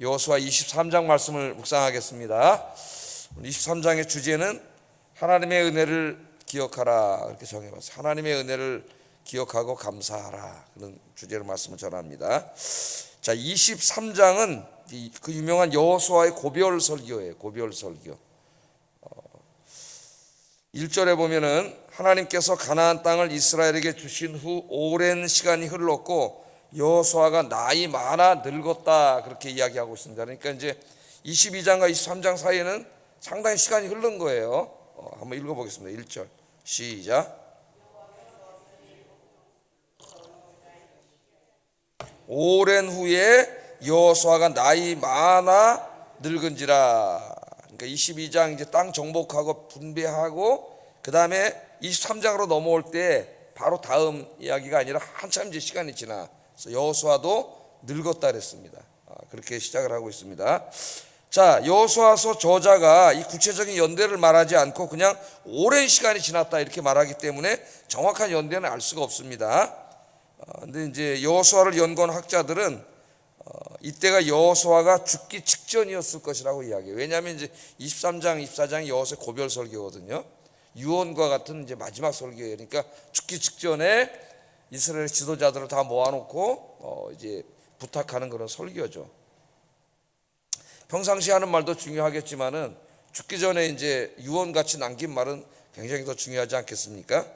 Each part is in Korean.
여호수아 23장 말씀을 묵상하겠습니다. 23장의 주제는 하나님의 은혜를 기억하라 이렇게 정해봤어요. 하나님의 은혜를 기억하고 감사하라 그런 주제로 말씀을 전합니다. 자, 23장은 그 유명한 여호수아의 고별 설교예요. 고별 설교. 1절에 보면은 하나님께서 가나안 땅을 이스라엘에게 주신 후 오랜 시간이 흘렀고 여호수아가 나이 많아 늙었다 그렇게 이야기하고 있습니다. 그러니까 이제 22장과 23장 사이에는 상당히 시간이 흐른 거예요. 어, 한번 읽어보겠습니다. 1절 시작. 오랜 후에 여호수아가 나이 많아 늙은지라. 그러니까 22장 이제 땅 정복하고 분배하고 그 다음에 23장으로 넘어올 때 바로 다음 이야기가 아니라 한참 이제 시간이 지나 여호수아도 늙었다 그랬습니다. 아, 그렇게 시작을 하고 있습니다. 자 여호수아서 저자가 이 구체적인 연대를 말하지 않고 그냥 오랜 시간이 지났다 이렇게 말하기 때문에 정확한 연대는 알 수가 없습니다. 어, 근데 이제 여호수아를 연구한 학자들은 어, 이때가 여호수아가 죽기 직전이었을 것이라고 이야기해요. 왜냐하면 이제 23장, 24장이 여호수아 고별 설교거든요. 유언과 같은 이제 마지막 설교예요. 그러니까 죽기 직전에 이스라엘 지도자들을 다 모아놓고 어, 이제 부탁하는 그런 설교죠. 평상시 하는 말도 중요하겠지만은 죽기 전에 이제 유언같이 남긴 말은 굉장히 더 중요하지 않겠습니까?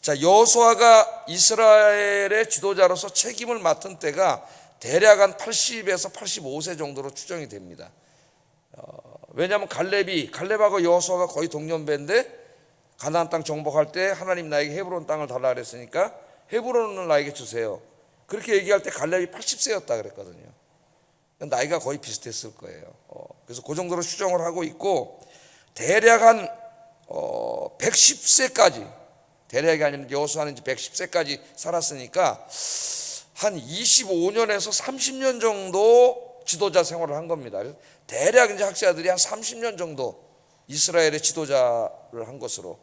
자, 여호수아가 이스라엘의 지도자로서 책임을 맡은 때가 대략 한 80에서 85세 정도로 추정이 됩니다. 어, 왜냐하면 갈렙이 갈렙하고 여호수아가 거의 동년배인데 가나안 땅 정복할 때 하나님 나에게 헤브론 땅을 달라 그랬으니까 헤브론을 나에게 주세요. 그렇게 얘기할 때 갈렙이 80세였다 그랬거든요. 나이가 거의 비슷했을 거예요. 어, 그래서 그 정도로 추정을 하고 있고 대략 한 어, 110세까지 대략이 아니면 여호수아는 이제 110세까지 살았으니까 한 25년에서 30년 정도 지도자 생활을 한 겁니다. 대략 이제 학자들이 한 30년 정도 이스라엘의 지도자를 한 것으로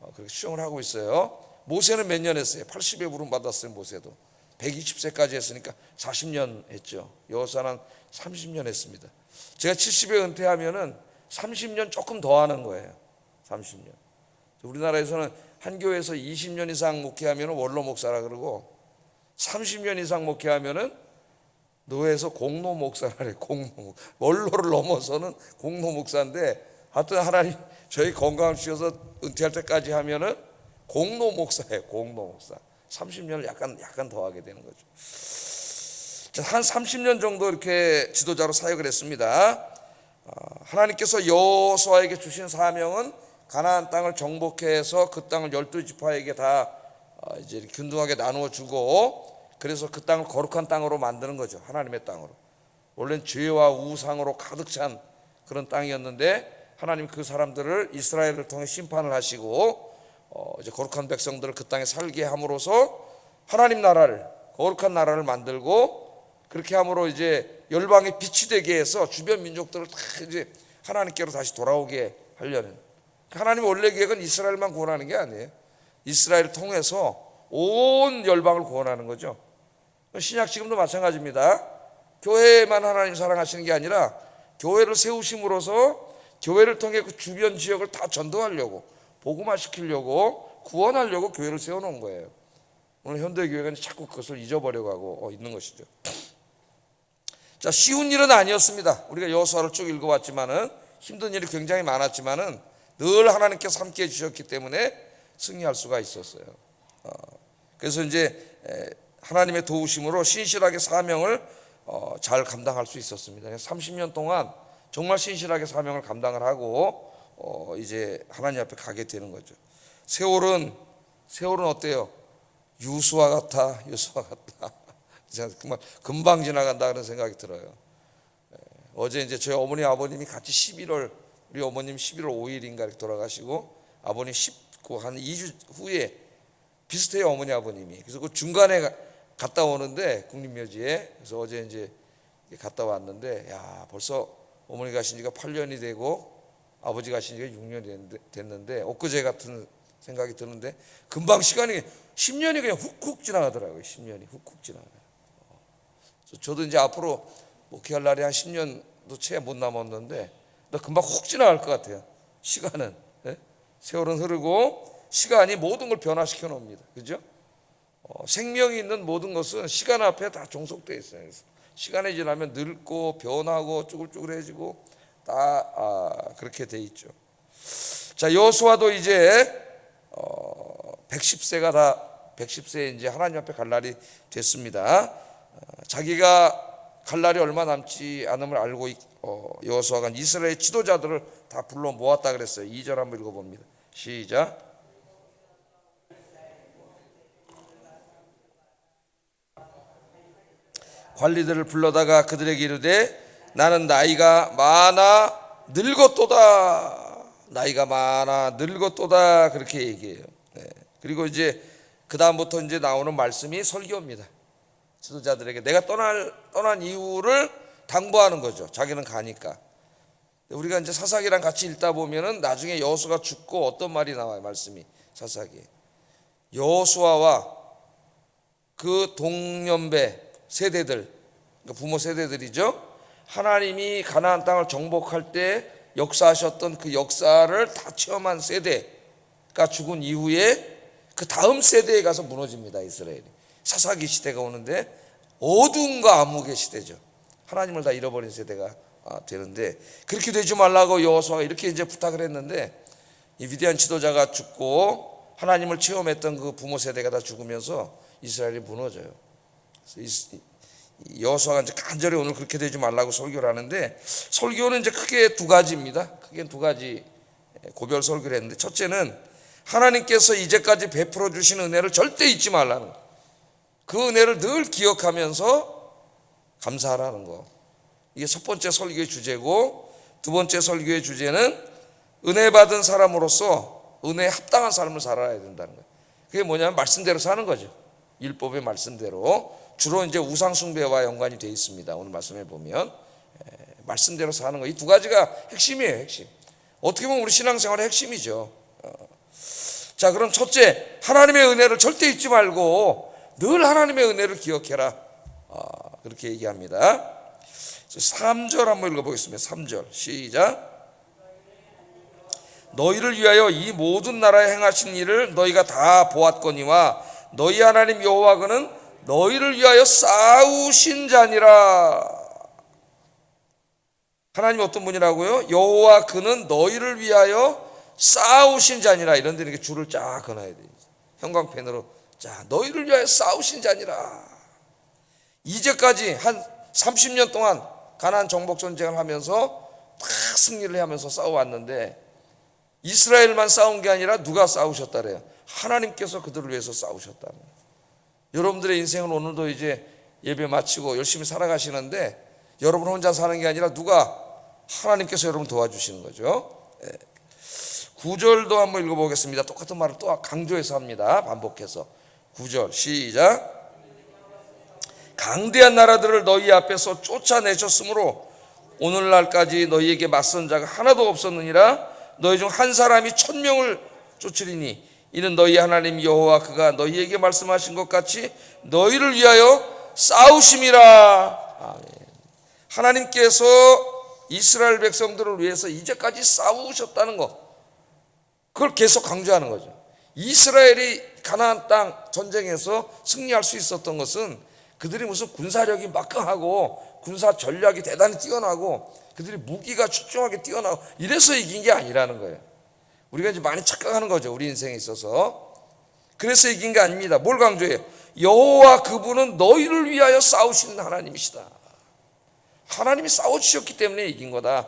어, 그렇게 추정을 하고 있어요. 모세는 몇 년 했어요? 80에 부름 받았어요. 모세도 120세까지 했으니까 40년 했죠. 여호수아는 30년 했습니다. 제가 70에 은퇴하면은 30년 조금 더 하는 거예요. 30년. 우리나라에서는 한 교회에서 20년 이상 목회하면 원로 목사라 그러고 30년 이상 목회하면은 노예에서 공로 목사라 그래. 공로 원로를 넘어서는 공로 목사인데 하여튼 하나님 저희 건강을 주셔서 은퇴할 때까지 하면은 공로 목사예요. 공로 목사. 30년을 약간 약간 더 하게 되는 거죠. 자, 한 30년 정도 이렇게 지도자로 사역을 했습니다. 아, 하나님께서 여호수아에게 주신 사명은 가나안 땅을 정복해서 그 땅을 열두 지파에게 다 아, 이제 균등하게 나누어 주고 그래서 그 땅을 거룩한 땅으로 만드는 거죠. 하나님의 땅으로. 원래는 죄와 우상으로 가득 찬 그런 땅이었는데 하나님 그 사람들을 이스라엘을 통해 심판을 하시고 어, 이제 거룩한 백성들을 그 땅에 살게 함으로써 하나님 나라를 거룩한 나라를 만들고 그렇게 함으로 이제 열방의 빛이 되게 해서 주변 민족들을 다 이제 하나님께로 다시 돌아오게 하려는 하나님 원래 계획은 이스라엘만 구원하는 게 아니에요. 이스라엘을 통해서 온 열방을 구원하는 거죠. 신약 지금도 마찬가지입니다. 교회만 하나님 사랑하시는 게 아니라 교회를 세우심으로써 교회를 통해 그 주변 지역을 다 전도하려고 복음화 시키려고 구원하려고 교회를 세워놓은 거예요. 오늘 현대 교회가 자꾸 그것을 잊어버려가고 어, 있는 것이죠. 자 쉬운 일은 아니었습니다. 우리가 여호수아를 쭉 읽어봤지만은 힘든 일이 굉장히 많았지만은 늘 하나님께서 함께해 주셨기 때문에 승리할 수가 있었어요. 어, 그래서 이제 하나님의 도우심으로 신실하게 사명을 어, 잘 감당할 수 있었습니다. 30년 동안 정말 신실하게 사명을 감당을 하고 어, 이제 하나님 앞에 가게 되는 거죠. 세월은 세월은 어때요? 유수와 같아, 유수와 같다. 정말 금방 지나간다 그런 생각이 들어요. 어제 이제 저희 어머니 아버님이 같이 11월 우리 어머님 11월 5일인가 이렇게 돌아가시고 아버님 19 한 2주 후에 비슷해요 어머니 아버님이. 그래서 그 중간에 갔다 오는데 국립묘지에 그래서 어제 이제 갔다 왔는데 야 벌써 어머니 가신 지가 8년이 되고 아버지 가신 지가 6년이 됐는데 엊그제 같은 생각이 드는데 금방 시간이 10년이 그냥 훅훅 지나가더라고요. 10년이 훅훅 지나가요. 저도 이제 앞으로 목회할 날이 한 10년도 채 못 남았는데 나 금방 훅 지나갈 것 같아요. 시간은 예? 세월은 흐르고 시간이 모든 걸 변화시켜 놓습니다. 그죠? 어, 생명이 있는 모든 것은 시간 앞에 다 종속되어 있어요. 시간이 지나면 늙고 변하고 쭈글쭈글해지고 다 아, 그렇게 돼 있죠. 자 여호수아도 이제 어, 110세가 다 110세에 이제 하나님 앞에 갈 날이 됐습니다. 어, 자기가 갈 날이 얼마 남지 않음을 알고 있- 어, 여호수아가 이스라엘 지도자들을 다 불러 모았다 그랬어요. 2절 한번 읽어봅니다. 시작. 관리들을 불러다가 그들에게 이르되 나는 나이가 많아 늙었도다 나이가 많아 늙었도다 그렇게 얘기해요. 네. 그리고 이제 그 다음부터 이제 나오는 말씀이 설교입니다. 지도자들에게 내가 떠날 떠난 이유를 당부하는 거죠. 자기는 가니까. 우리가 이제 사사기랑 같이 읽다 보면은 나중에 여호수가 죽고 어떤 말이 나와요 말씀이 사사기 여호수아와 그 동년배 세대들 그러니까 부모 세대들이죠 하나님이 가나안 땅을 정복할 때 역사하셨던 그 역사를 다 체험한 세대가 죽은 이후에 그 다음 세대에 가서 무너집니다 이스라엘이 사사기 시대가 오는데 어두움과 암흑의 시대죠 하나님을 다 잃어버린 세대가 아, 되는데 그렇게 되지 말라고 여호수아가 이렇게 이제 부탁을 했는데 이 위대한 지도자가 죽고 하나님을 체험했던 그 부모 세대가 다 죽으면서 이스라엘이 무너져요. 여호수아가 이제 간절히 오늘 그렇게 되지 말라고 설교를 하는데 설교는 이제 크게 두 가지입니다. 크게 두 가지 고별 설교를 했는데 첫째는 하나님께서 이제까지 베풀어 주신 은혜를 절대 잊지 말라는 거. 그 은혜를 늘 기억하면서 감사하라는 거. 이게 첫 번째 설교의 주제고 두 번째 설교의 주제는 은혜 받은 사람으로서 은혜에 합당한 삶을 살아야 된다는 거예요. 그게 뭐냐면 말씀대로 사는 거죠. 율법의 말씀대로 주로 이제 우상 숭배와 연관이 되어 있습니다. 오늘 말씀해 보면 에, 말씀대로 사는 거 이 두 가지가 핵심이에요. 핵심. 어떻게 보면 우리 신앙생활의 핵심이죠. 어. 자, 그럼 첫째 하나님의 은혜를 절대 잊지 말고 늘 하나님의 은혜를 기억해라. 아, 그렇게 얘기합니다. 3절 한번 읽어보겠습니다. 3절 시작. 너희를 위하여 이 모든 나라에 행하신 일을 너희가 다 보았거니와 너희 하나님 여호와 그는 너희를 위하여 싸우신 자니라. 하나님 어떤 분이라고요? 여호와 그는 너희를 위하여 싸우신 자니라. 이런 데 이렇게 줄을 쫙 그어놔야 돼요. 형광펜으로 자 너희를 위하여 싸우신 자니라. 이제까지 한 30년 동안 가나안 정복 전쟁을 하면서 다 승리를 하면서 싸워왔는데 이스라엘만 싸운 게 아니라 누가 싸우셨다래요. 하나님께서 그들을 위해서 싸우셨다는. 여러분들의 인생은 오늘도 이제 예배 마치고 열심히 살아가시는데 여러분 혼자 사는 게 아니라 누가 하나님께서 여러분 도와주시는 거죠. 예. 구절도 한번 읽어보겠습니다. 똑같은 말을 또 강조해서 합니다. 반복해서. 구절 시작. 강대한 나라들을 너희 앞에서 쫓아내셨으므로 오늘날까지 너희에게 맞선 자가 하나도 없었느니라 너희 중 한 사람이 천명을 쫓으리니 이는 너희 하나님 여호와 그가 너희에게 말씀하신 것 같이 너희를 위하여 싸우심이라 아멘. 하나님께서 이스라엘 백성들을 위해서 이제까지 싸우셨다는 것 그걸 계속 강조하는 거죠. 이스라엘이 가나안 땅 전쟁에서 승리할 수 있었던 것은 그들이 무슨 군사력이 막강하고 군사 전략이 대단히 뛰어나고 그들이 무기가 출중하게 뛰어나고 이래서 이긴 게 아니라는 거예요. 우리가 이제 많이 착각하는 거죠. 우리 인생에 있어서. 그래서 이긴 게 아닙니다. 뭘 강조해요? 여호와 그분은 너희를 위하여 싸우시는 하나님이시다. 하나님이 싸워 주셨기 때문에 이긴 거다.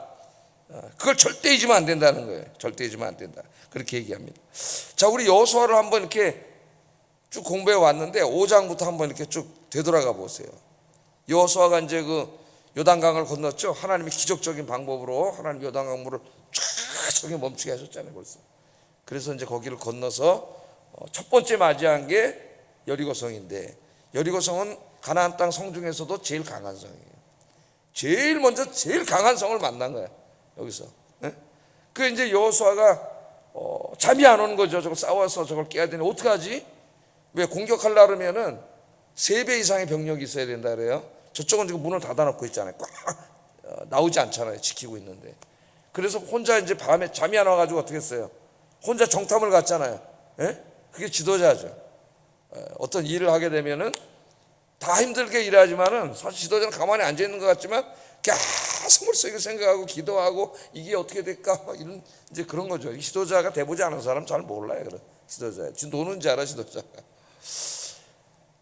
어, 그걸 절대 잊으면 안 된다는 거예요. 절대 잊으면 안 된다. 그렇게 얘기합니다. 자, 우리 여호수아를 한번 이렇게 쭉 공부해 왔는데 5장부터 한번 이렇게 쭉 되돌아가 보세요. 여호수아가 이제 그 요단강을 건넜죠. 하나님이 기적적인 방법으로 하나님 요단강 물을 쫙 저기 멈추게 하셨잖아요, 벌써. 그래서 이제 거기를 건너서 어, 첫 번째 맞이한 게 여리고성인데 여리고성은 가나안 땅 성 중에서도 제일 강한 성이에요. 제일 먼저 제일 강한 성을 만난 거야. 여기서. 예? 그 이제 여호수아가 어, 잠이 안 오는 거죠. 저걸 싸워서 저걸 깨야 되니 어떡하지? 왜 공격하려면은 세 배 이상의 병력이 있어야 된다 그래요. 저쪽은 지금 문을 닫아놓고 있잖아요. 꽉 어, 나오지 않잖아요. 지키고 있는데. 그래서 혼자 이제 밤에 잠이 안 와가지고 어떻게 했어요? 혼자 정탐을 갔잖아요. 예? 그게 지도자죠. 예, 어떤 일을 하게 되면은 다 힘들게 일하지만은 사실 지도자는 가만히 앉아 있는 것 같지만 계속 머릿속에 생각하고 기도하고 이게 어떻게 될까 막 이런 이제 그런 거죠. 이 지도자가 돼보지 않은 사람 잘 몰라요. 그런 지도자. 지금 노는 줄 알아 지도자가.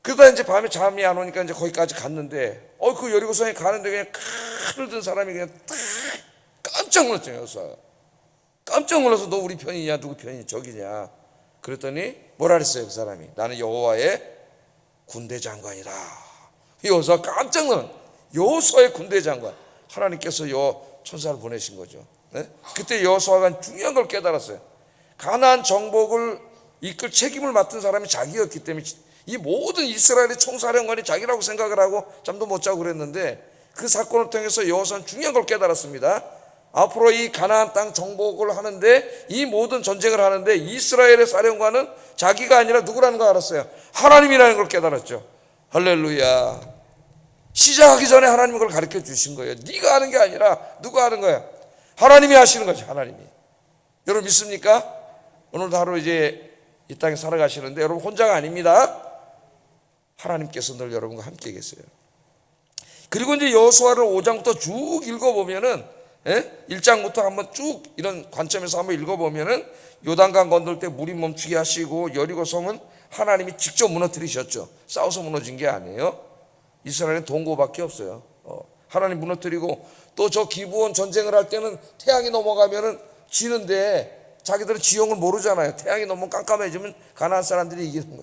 그러다 이제 밤에 잠이 안 오니까 이제 거기까지 갔는데 어그 여리고성에 가는데 그냥 칼을 든 사람이 그냥 딱 깜짝 놀랐죠 여사가 깜짝 놀라서 너 우리 편이냐 누구 편이 저기냐. 그랬더니 뭐라 그랬어요 그 사람이? 나는 여호와의 군대 장관이다. 여호수아 깜짝 놀란 여호수아의 군대 장관. 하나님께서 여 천사를 보내신 거죠. 네? 그때 여호수아가 중요한 걸 깨달았어요. 가나안 정복을 이끌 책임을 맡은 사람이 자기였기 때문에 이 모든 이스라엘의 총사령관이 자기라고 생각을 하고 잠도 못 자고 그랬는데 그 사건을 통해서 여호수아는 중요한 걸 깨달았습니다. 앞으로 이 가나안 땅 정복을 하는데 이 모든 전쟁을 하는데 이스라엘의 사령관은 자기가 아니라 누구라는 걸 알았어요. 하나님이라는 걸 깨달았죠. 할렐루야. 시작하기 전에 하나님이 그걸 가르쳐 주신 거예요. 네가 하는 게 아니라 누가 하는 거야? 하나님이 하시는 거죠. 하나님이. 여러분 믿습니까? 오늘도 하루 이제 이 땅에 살아가시는데 여러분 혼자가 아닙니다. 하나님께서 늘 여러분과 함께 계세요. 그리고 이제 여호수아를 5장부터 쭉 읽어 보면은 예? 1장부터 한번 쭉 이런 관점에서 한번 읽어보면은 요단강 건들 때 물이 멈추게 하시고 여리고 성은 하나님이 직접 무너뜨리셨죠. 싸워서 무너진 게 아니에요. 이스라엘은 동고밖에 없어요. 어, 하나님 무너뜨리고 또 저 기부원 전쟁을 할 때는 태양이 넘어가면은 지는데 자기들은 지형을 모르잖아요. 태양이 너무 깜깜해지면 가나안 사람들이 이기는 거예요.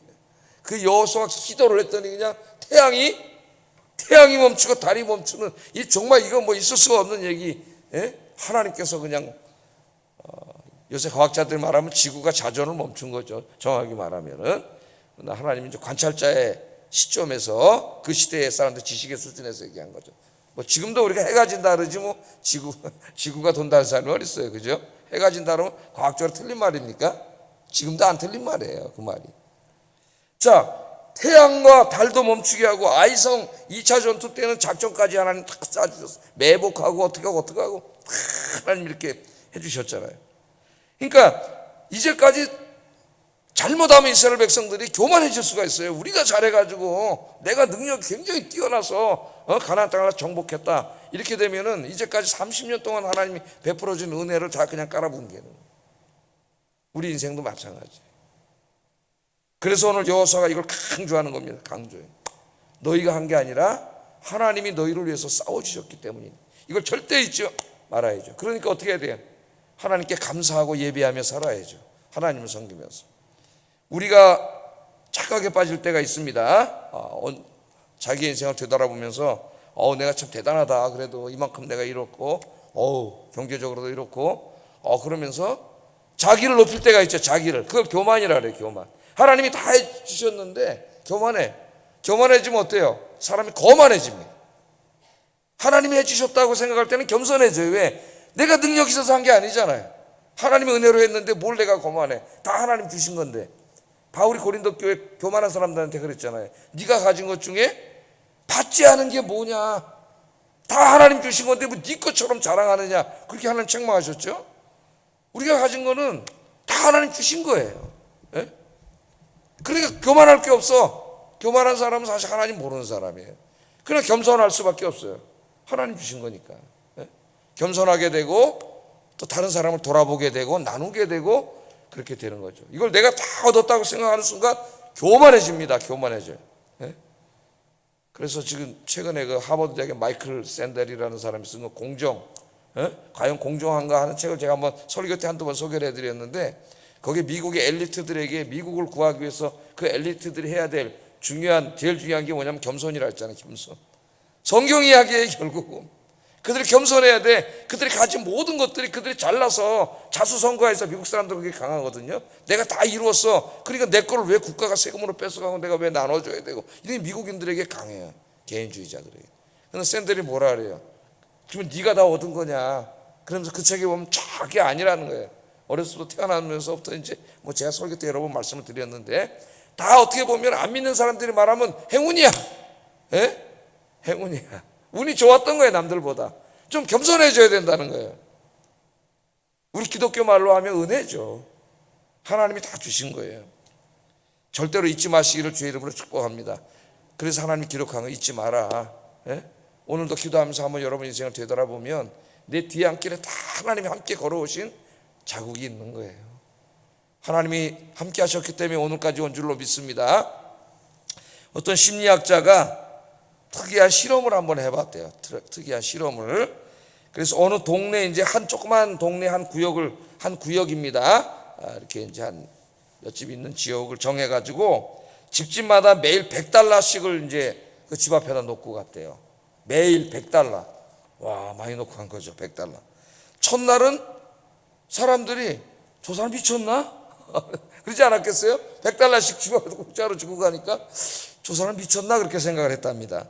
그 여호수아 기도를 했더니 그냥 태양이 태양이 멈추고 달이 멈추는 이 정말 이거 뭐 있을 수가 없는 얘기. 예? 하나님께서 그냥 어, 요새 과학자들이 말하면 지구가 자전을 멈춘 거죠. 정확히 말하면은 하나님이 이제 관찰자의 시점에서 그 시대의 사람들 지식의 수준에서 얘기한 거죠. 뭐 지금도 우리가 해가 진다 그러지 뭐 지구 지구가 돈다는 사람이 어디 있어요, 그죠? 해가 진다 그러면 과학적으로 틀린 말입니까? 지금도 안 틀린 말이에요, 그 말이. 자, 태양과 달도 멈추게 하고 아이성 2차 전투 때는 작전까지 하나님 탁 짜주셨어요. 매복하고 어떻게 하고 어떻게 하고 다 하나님 이렇게 해주셨잖아요. 그러니까 이제까지 잘못하면 이스라엘 백성들이 교만해질 수가 있어요. 우리가 잘해가지고 내가 능력이 굉장히 뛰어나서 어, 가나안 땅을 정복했다. 이렇게 되면은 이제까지 30년 동안 하나님이 베풀어준 은혜를 다 그냥 깔아bun기는 우리 인생도 마찬가지. 그래서 오늘 여호수아가 이걸 강조하는 겁니다. 강조해. 너희가 한 게 아니라 하나님이 너희를 위해서 싸워 주셨기 때문이다. 이걸 절대 잊지 말아야죠. 그러니까 어떻게 해야 돼요? 하나님께 감사하고 예배하며 살아야죠. 하나님을 섬기면서. 우리가 착각에 빠질 때가 있습니다. 아, 어, 자기 인생을 되돌아보면서 어 내가 참 대단하다. 그래도 이만큼 내가 이렇고 어우 경제적으로도 이렇고 어 그러면서 자기를 높일 때가 있죠. 자기를 그걸 교만이라 그래요. 교만. 하나님이 다 해주셨는데 교만해. 교만해지면 어때요? 사람이 거만해집니다. 하나님이 해주셨다고 생각할 때는 겸손해져요. 왜? 내가 능력 있어서 한 게 아니잖아요. 하나님의 은혜로 했는데 뭘 내가 거만해. 다 하나님 주신 건데. 바울이 고린도 교회 교만한 사람들한테 그랬잖아요. 네가 가진 것 중에 받지 않은 게 뭐냐? 다 하나님 주신 건데 뭐 네 것처럼 자랑하느냐? 그렇게 하나님 책망하셨죠? 우리가 가진 거는 다 하나님 주신 거예요. 예? 그러니까 교만할 게 없어. 교만한 사람은 사실 하나님 모르는 사람이에요. 그냥 겸손할 수밖에 없어요. 하나님 주신 거니까. 예? 겸손하게 되고 또 다른 사람을 돌아보게 되고 나누게 되고 그렇게 되는 거죠. 이걸 내가 다 얻었다고 생각하는 순간 교만해집니다. 교만해져요. 예? 그래서 지금 최근에 그 하버드 대학의 마이클 샌델이라는 사람이 쓴거 공정, 예? 과연 공정한가 하는 책을 제가 한번 설교 때 한두 번 소개를 해드렸는데 거기 미국의 엘리트들에게 미국을 구하기 위해서 그 엘리트들이 해야 될 중요한 제일 중요한 게 뭐냐면 겸손이라 했잖아요. 겸손. 성경 이야기에 결국은 그들이 겸손해야 돼. 그들이 가진 모든 것들이 그들이 잘나서 자수성가해서 미국 사람들 그게 강하거든요. 내가 다 이루었어. 그러니까 내 거를 왜 국가가 세금으로 뺏어가고 내가 왜 나눠줘야 되고 이게 미국인들에게 강해요. 개인주의자들에게. 그런데 샌들이 뭐라 그래요? 그러면 네가 다 얻은 거냐? 그러면서 그 책에 보면 저게 아니라는 거예요. 어렸을 때 태어나면서부터 이제 뭐 제가 설교 때 여러 번 말씀을 드렸는데 다 어떻게 보면 안 믿는 사람들이 말하면 행운이야. 예? 행운이야. 운이 좋았던 거예요, 남들보다. 좀 겸손해져야 된다는 거예요. 우리 기독교 말로 하면 은혜죠. 하나님이 다 주신 거예요. 절대로 잊지 마시기를 주의 이름으로 축복합니다. 그래서 하나님이 기록한 거 잊지 마라. 예? 오늘도 기도하면서 한번 여러분 인생을 되돌아보면 내 뒤에 앞길에 다 하나님이 함께 걸어오신 자국이 있는 거예요. 하나님이 함께 하셨기 때문에 오늘까지 온 줄로 믿습니다. 어떤 심리학자가 특이한 실험을 한번 해봤대요. 특- 특이한 실험을. 그래서 어느 동네 이제 한 조그만 동네 한 구역을 한 구역입니다. 아, 이렇게 이제 한몇집 있는 지역을 정해가지고 집집마다 매일 100달러씩을 이제 그 집 앞에다 놓고 갔대요. 매일 100달러. 와 많이 놓고 간 거죠. 100달러. 첫날은 사람들이 저 사람 미쳤나? 그러지 않았겠어요? 100달러씩 주고 공짜로 주고 가니까 저 사람 미쳤나? 그렇게 생각을 했답니다.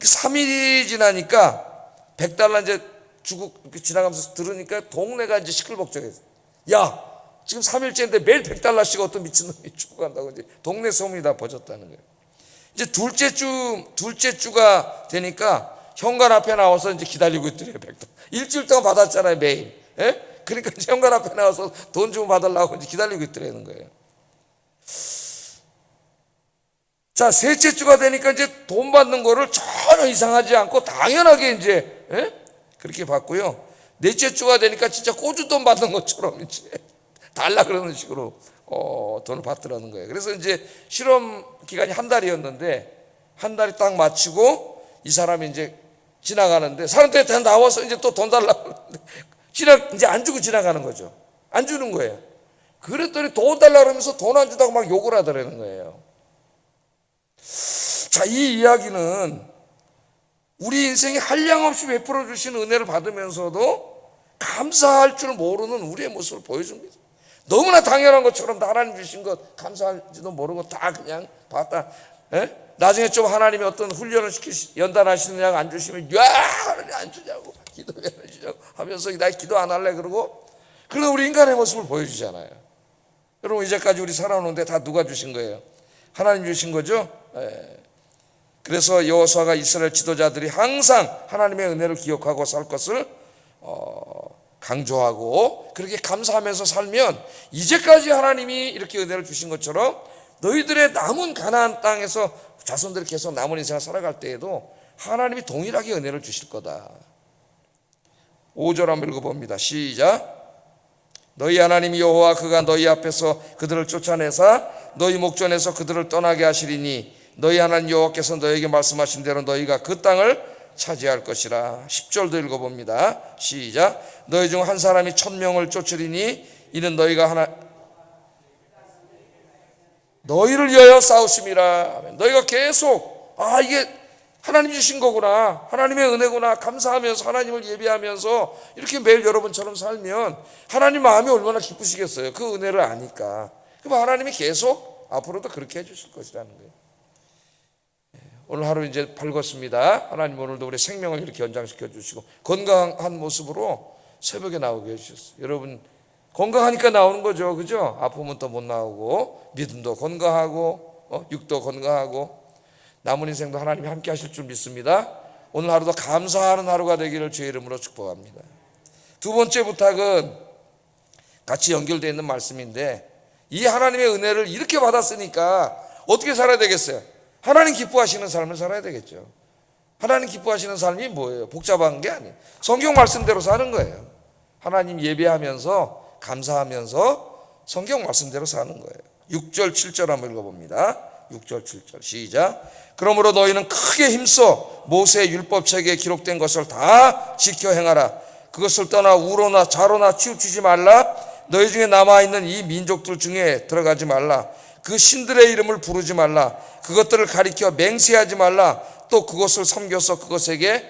3일이 지나니까 100달러 이제 주고 지나가면서 들으니까 동네가 이제 시끌벅적했어. 야, 지금 3일째인데 매일 100달러씩 어떤 미친놈이 주고 간다고 이제 동네 소문이 다 퍼졌다는 거예요. 이제 둘째 주, 둘째 주가 되니까 현관 앞에 나와서 이제 기다리고 있더래요, 100달러. 일주일 동안 받았잖아요, 매일. 예? 그러니까 현관 앞에 나와서 돈 좀 받으려고 기다리고 있더라는 거예요. 자, 셋째 주가 되니까 이제 돈 받는 거를 전혀 이상하지 않고 당연하게 이제, 예? 그렇게 받고요. 넷째 주가 되니까 진짜 꼬주돈 받는 것처럼 이제 달라 그러는 식으로 어, 돈을 받더라는 거예요. 그래서 이제 실험 기간이 한 달이었는데 한 달이 딱 마치고 이 사람이 이제 지나가는데 사람들이 다 나와서 이제 또 돈 달라고 그러는데 지나 이제 안 주고 지나가는 거죠. 안 주는 거예요. 그랬더니 돈 달라 그러면서 돈 안 주다고 막 욕을 하더라는 거예요. 자, 이 이야기는 우리 인생에 한량없이 베풀어 주신 은혜를 받으면서도 감사할 줄 모르는 우리의 모습을 보여줍니다. 너무나 당연한 것처럼 하나님 주신 것 감사할지도 모르고 다 그냥 받다. 예? 나중에 좀 하나님이 어떤 훈련을 시키 연단하시느냐 안 주시면 야안 주냐고 기도 왜안 주냐고 하면서 나 기도 안 할래 그러고 그런 우리 인간의 모습을 보여주잖아요. 여러분 이제까지 우리 살아오는데 다 누가 주신 거예요? 하나님 주신 거죠? 예. 그래서 여호수아가 이스라엘 지도자들이 항상 하나님의 은혜를 기억하고 살 것을 어, 강조하고 그렇게 감사하면서 살면 이제까지 하나님이 이렇게 은혜를 주신 것처럼 너희들의 남은 가나안 땅에서 자손들이 계속 남은 인생을 살아갈 때에도 하나님이 동일하게 은혜를 주실 거다. 5절 한번 읽어봅니다. 시작. 너희 하나님 여호와 그가 너희 앞에서 그들을 쫓아내사 너희 목전에서 그들을 떠나게 하시리니 너희 하나님 여호와께서 너희에게 말씀하신 대로 너희가 그 땅을 차지할 것이라 10절도 읽어봅니다 시작 너희 중 한 사람이 천명을 쫓으리니 이는 너희가 하나 너희를 위하여 싸우심이라. 너희가 계속 아 이게 하나님 주신 거구나 하나님의 은혜구나 감사하면서 하나님을 예배하면서 이렇게 매일 여러분처럼 살면 하나님 마음이 얼마나 기쁘시겠어요. 그 은혜를 아니까. 그럼 하나님이 계속 앞으로도 그렇게 해주실 것이라는 거예요. 예, 오늘 하루 이제 밝았습니다. 하나님 오늘도 우리 생명을 이렇게 연장시켜 주시고 건강한 모습으로 새벽에 나오게 해주셨어요. 여러분 건강하니까 나오는 거죠 그죠 아프면 또못 나오고 믿음도 건강하고 어? 육도 건강하고 남은 인생도 하나님이 함께 하실 줄 믿습니다. 오늘 하루도 감사하는 하루가 되기를 주의 이름으로 축복합니다. 두 번째 부탁은 같이 연결되어 있는 말씀인데 이 하나님의 은혜를 이렇게 받았으니까 어떻게 살아야 되겠어요? 하나님 기뻐하시는 삶을 살아야 되겠죠. 하나님 기뻐하시는 삶이 뭐예요? 복잡한 게 아니에요. 성경 말씀대로 사는 거예요. 하나님 예배하면서 감사하면서 성경 말씀대로 사는 거예요. 6절 7절 한번 읽어봅니다. 6절 7절. 시작. 그러므로 너희는 크게 힘써 모세의 율법책에 기록된 것을 다 지켜 행하라. 그것을 떠나 우로나 좌로나 치우치지 말라. 너희 중에 남아있는 이 민족들 중에 들어가지 말라. 그 신들의 이름을 부르지 말라. 그것들을 가리켜 맹세하지 말라. 또 그것을 섬겨서 그것에게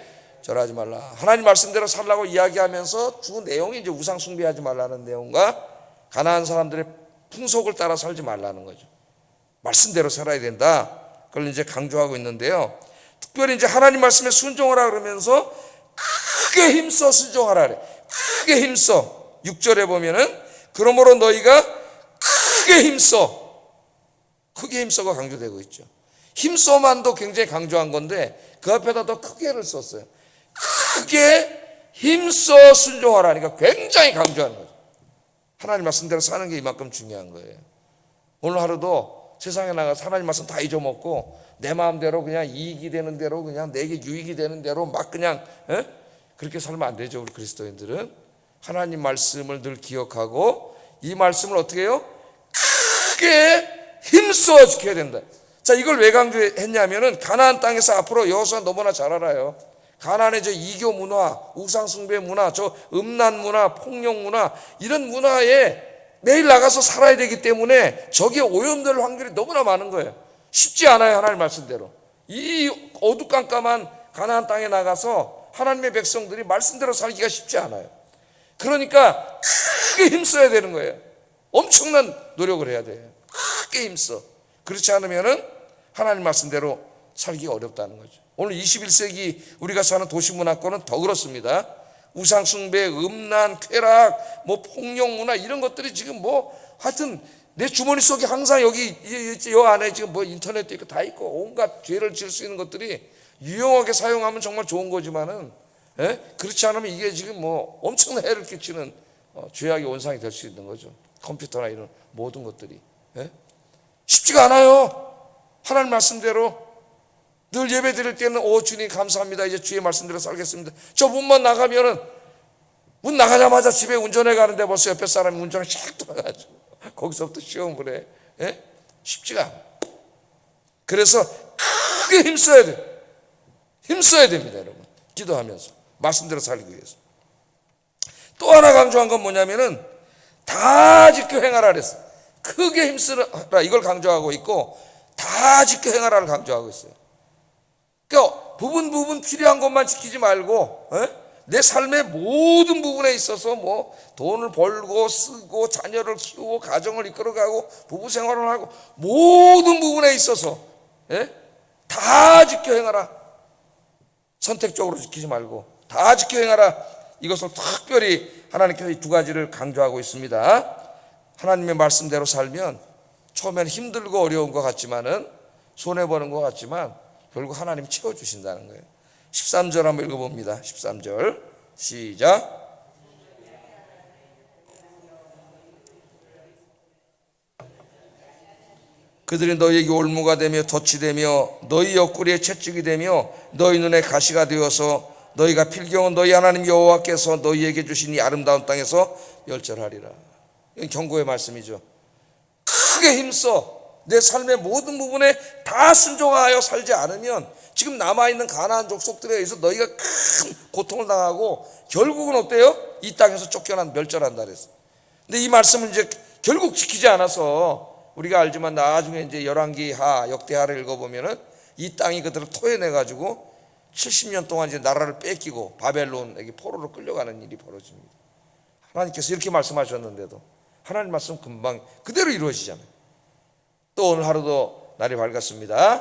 절하지 말라 하나님 말씀대로 살라고 이야기하면서 주 내용이 이제 우상 숭배하지 말라는 내용과 가나안 사람들의 풍속을 따라 살지 말라는 거죠 말씀대로 살아야 된다. 그걸 이제 강조하고 있는데요. 특별히 이제 하나님 말씀에 순종하라 그러면서 크게 힘써 순종하라 그래. 크게 힘써. 6절에 보면은 그러므로 너희가 크게 힘써. 크게 힘써가 강조되고 있죠. 힘써만도 굉장히 강조한 건데 그 앞에다 더 크게를 썼어요. 크게 힘써 순종하라니까 굉장히 강조하는 거죠. 하나님 말씀대로 사는 게 이만큼 중요한 거예요. 오늘 하루도 세상에 나가서 하나님 말씀 다 잊어먹고 내 마음대로 그냥 이익이 되는 대로 그냥 내게 유익이 되는 대로 막 그냥 에? 그렇게 살면 안 되죠 우리 그리스도인들은 하나님 말씀을 늘 기억하고 이 말씀을 어떻게 해요? 크게 힘써 지켜야 된다. 자 이걸 왜 강조했냐면은 가나안 땅에서 앞으로 여호수아 너무나 잘 알아요. 가나안의 저 이교 문화, 우상 숭배 문화, 저 음란 문화, 폭력 문화 이런 문화에 매일 나가서 살아야 되기 때문에 저기에 오염될 확률이 너무나 많은 거예요. 쉽지 않아요 하나님 말씀대로. 이 어두깜깜한 가나안 땅에 나가서 하나님의 백성들이 말씀대로 살기가 쉽지 않아요. 그러니까 크게 힘써야 되는 거예요. 엄청난 노력을 해야 돼요. 크게 힘써. 그렇지 않으면은 하나님 말씀대로 살기가 어렵다는 거죠. 오늘 21세기 우리가 사는 도시 문화권은 더 그렇습니다. 우상 숭배, 음란, 쾌락, 뭐 폭력 문화 이런 것들이 지금 뭐 하여튼 내 주머니 속에 항상 여기 이 안에 지금 뭐 인터넷도 있고 다 있고 온갖 죄를 지을 수 있는 것들이 유용하게 사용하면 정말 좋은 거지만은 예? 그렇지 않으면 이게 지금 뭐 엄청난 해를 끼치는 어, 죄악의 원상이 될 수 있는 거죠. 컴퓨터나 이런 모든 것들이 예? 쉽지가 않아요. 하나님 말씀대로 늘 예배 드릴 때는 오 주님 감사합니다. 이제 주의 말씀대로 살겠습니다. 저 문만 나가면은 문 나가자마자 집에 운전해 가는데 벌써 옆에 사람이 운전을 샥 돌아가죠. 거기서부터 시험을 해. 예? 쉽지가 않아. 그래서 크게 힘써야 돼. 힘써야 됩니다, 여러분. 기도하면서 말씀대로 살기 위해서. 또 하나 강조한 건 뭐냐면은 다 지켜 행하라 그랬어. 크게 힘쓰라 이걸 강조하고 있고 다 지켜 행하라를 강조하고 있어요. 그러니까 부분 부분 필요한 것만 지키지 말고 에? 내 삶의 모든 부분에 있어서 뭐 돈을 벌고 쓰고 자녀를 키우고 가정을 이끌어가고 부부 생활을 하고 모든 부분에 있어서 에? 다 지켜 행하라. 선택적으로 지키지 말고 다 지켜 행하라. 이것을 특별히 하나님께서 이 두 가지를 강조하고 있습니다. 하나님의 말씀대로 살면 처음엔 힘들고 어려운 것 같지만은 손해 보는 것 같지만 결국 하나님 채워 주신다는 거예요. 13절 한번 읽어 봅니다. 13절. 시작. 그들이 너희에게 올무가 되며 덫이 되며 너희 옆구리에 채찍이 되며 너희 눈에 가시가 되어서 너희가 필경은 너희 하나님 여호와께서 너희에게 주신 이 아름다운 땅에서 멸절하리라. 경고의 말씀이죠. 크게 힘써 내 삶의 모든 부분에 다 순종하여 살지 않으면 지금 남아있는 가나안 족속들에 의해서 너희가 큰 고통을 당하고 결국은 어때요? 이 땅에서 쫓겨난 멸절한다 그랬어. 근데 이 말씀을 이제 결국 지키지 않아서 우리가 알지만 나중에 이제 열왕기하 역대하를 읽어보면은 이 땅이 그들을 토해내 가지고 70년 동안 이제 나라를 뺏기고 바벨론에게 포로로 끌려가는 일이 벌어집니다. 하나님께서 이렇게 말씀하셨는데도 하나님 말씀 금방 그대로 이루어지잖아요. 또 오늘 하루도 날이 밝았습니다.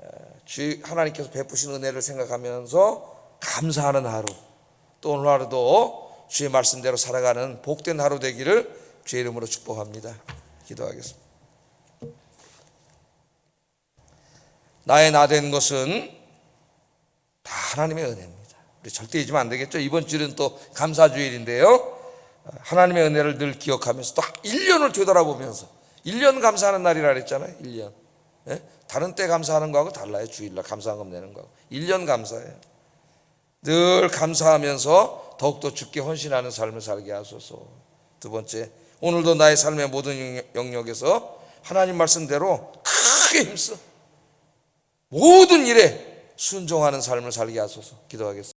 에, 주 하나님께서 베푸신 은혜를 생각하면서 감사하는 하루. 또 오늘 하루도 주의 말씀대로 살아가는 복된 하루 되기를 주의 이름으로 축복합니다. 기도하겠습니다. 나의 나 된 것은 다 하나님의 은혜입니다. 우리 절대 잊으면 안 되겠죠. 이번 주는 또 감사주일인데요. 하나님의 은혜를 늘 기억하면서 또 1년을 되돌아보면서 1년 감사하는 날이라 그랬잖아요. 1년. 예? 다른 때 감사하는 거하고 달라요. 주일날 감사한금 내는 거하고. 1년 감사해요. 늘 감사하면서 더욱더 죽게 헌신하는 삶을 살게 하소서. 두 번째, 오늘도 나의 삶의 모든 영역에서 하나님 말씀대로 크게 힘써. 모든 일에 순종하는 삶을 살게 하소서. 기도하겠습니다.